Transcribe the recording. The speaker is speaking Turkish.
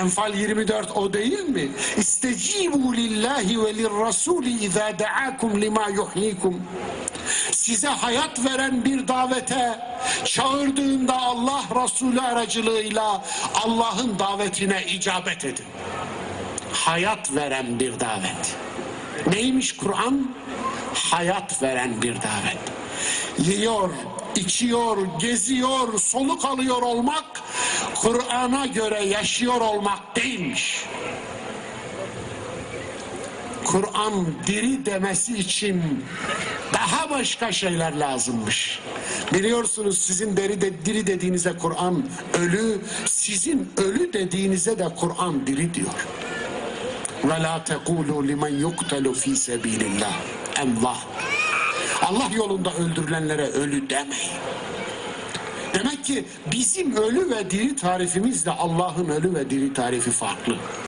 Enfal 24 o değil mi? İstecibu lillahi ve lirrasuli izâ de'akum lima yuhyikum. Size hayat veren bir davete çağırdığında Allah Resulü aracılığıyla Allah'ın davetine icabet edin. Hayat veren bir davet. Neymiş Kur'an? Hayat veren bir davet. Yiyor, içiyor, geziyor, soluk alıyor olmak Kur'an'a göre yaşıyor olmak değilmiş. Kur'an diri demesi için daha başka şeyler lazımmış. Biliyorsunuz sizin deri de diri dediğinize Kur'an ölü, sizin ölü dediğinize de Kur'an diri diyor. Ve la tekulu limen yuktelu fi sebilillah emvah. Allah yolunda öldürülenlere ölü demeyin. Demek ki bizim ölü ve diri tarifimizle Allah'ın ölü ve diri tarifi farklı.